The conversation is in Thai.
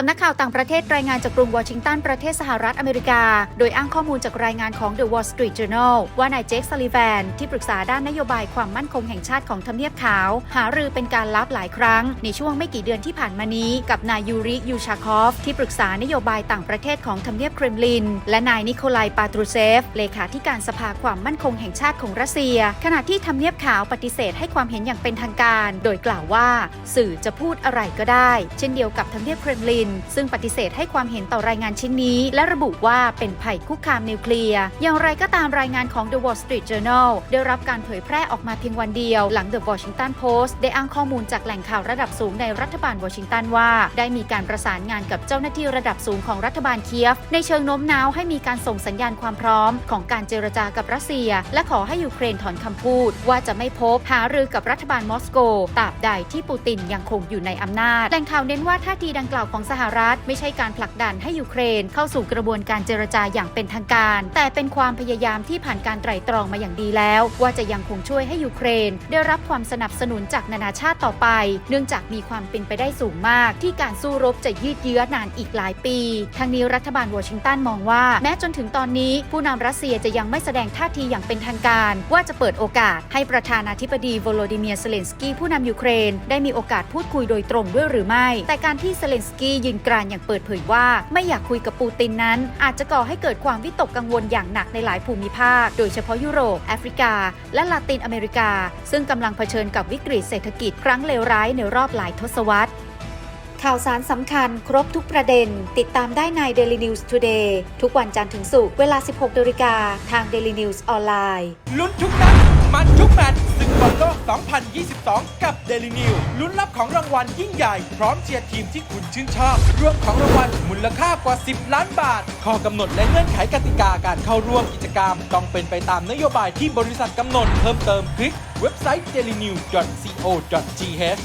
สำนักข่าวต่างประเทศรายงานจากกรุงวอชิงตันประเทศสหรัฐอเมริกา โดยอ้างข้อมูลจากรายงานของ The Wall Street Journal ว่านายเจคซัลลิแวนที่ปรึกษาด้านนโยบายความมั่นคงแห่งชาติของทำเนียบขาว หารือเป็นการลับหลายครั้ง ในช่วงไม่กี่เดือนที่ผ่านมานี้ กับนายยูริยูชาคอฟ ที่ปรึกษานโยบายต่างประเทศของทำเนียบเครมลิน และนายนิโคลายปาตรูเซฟ เลขาธิการสภาความมั่นคงแห่งชาติของรัสเซีย ขณะที่ทำเนียบขาวปฏิเสธให้ความเห็นอย่างเป็นทางการ โดยกล่าวว่า สื่อจะพูดอะไรก็ได้ เช่นเดียวกับทำเนียบเครมลินซึ่งปฏิเสธให้ความเห็นต่อรายงานชิ้นนี้ และระบุว่าเป็นภัยคุกคามนิวเคลียร์ อย่างไรก็ตามรายงานของ The Wall Street Journal ได้รับการเผยแพร่ออกมาเพียงวันเดียว หลัง The Washington Post ได้อ้างข้อมูลจากแหล่งข่าวระดับสูงในรัฐบาลวอชิงตันว่า ได้มีการประสานงานกับเจ้าหน้าที่ระดับสูงของรัฐบาลเคียฟ ในเชิงโน้มน้าวให้มีการส่งสัญญาณความพร้อม ของการเจรจากับรัสเซีย และขอให้ยูเครนถอนคำพูด ว่าจะไม่พบหารือกับรัฐบาลมอสโกตราบใดที่ปูตินยังคงอยู่ในอำนาจแหล่งข่าวเน้นว่าท่าทีดังกล่าวของสหรัฐไม่ใช่การผลักดันให้ยูเครนเข้าสู่กระบวนการเจรจาอย่างเป็นทางการ แต่เป็นความพยายามที่ผ่านการไตร่ตรองมาอย่างดีแล้ว ว่าจะยังคงช่วยให้ยูเครน ได้รับความสนับสนุนจากนานาชาติต่อไป เนื่องจากมีความเป็นไปได้สูงมาก ที่การสู้รบจะยืดเยื้อนานอีกหลายปี ทั้งนี้รัฐบาลวอชิงตันมองว่า แม้จนถึงตอนนี้ ผู้นำรัสเซียจะยังไม่แสดงท่าทีอย่างเป็นทางการ ว่าจะเปิดโอกาสให้ประธานาธิบดีโวโลดิเมียร์เซเลนสกี้ผู้นำยูเครน ได้มีโอกาสพูดคุยโดยตรงด้วยหรือไม่ แต่การที่เซเลนสกี้ยืนกรานอย่างเปิดเผยว่า ไม่อยากคุยกับปูตินนั้น อาจจะก่อให้เกิดความวิตกกังวลอย่างหนักในหลายภูมิภาค โดยเฉพาะยุโรป แอฟริกา และลาตินอเมริกา ซึ่งกำลังเผชิญกับวิกฤตเศรษฐกิจครั้งเลวร้ายในรอบหลายทศวรรษข่าวสารสำคัญครบทุกประเด็น ติดตามได้ใน Daily News Today ทุกวันจันทร์ถึงศุกร์เวลา 16นาฬิกาทาง Daily News ออนไลน์ลุ้นทุกนัด มันทุกแมตช์ศึกบอลโลก 2022 กับ Daily New ลุ้นรับของรางวัลยิ่งใหญ่ พร้อมเชียร์ทีมที่คุณชื่นชอบ รวมของรางวัลมูลค่ากว่า 10 ล้านบาท ข้อกำหนดและเงื่อนไขกติกาการเข้าร่วมกิจกรรม ต้องเป็นไปตามนโยบายที่บริษัทกำหนด เพิ่มเติมคลิกเว็บไซต์ dailynew.co.th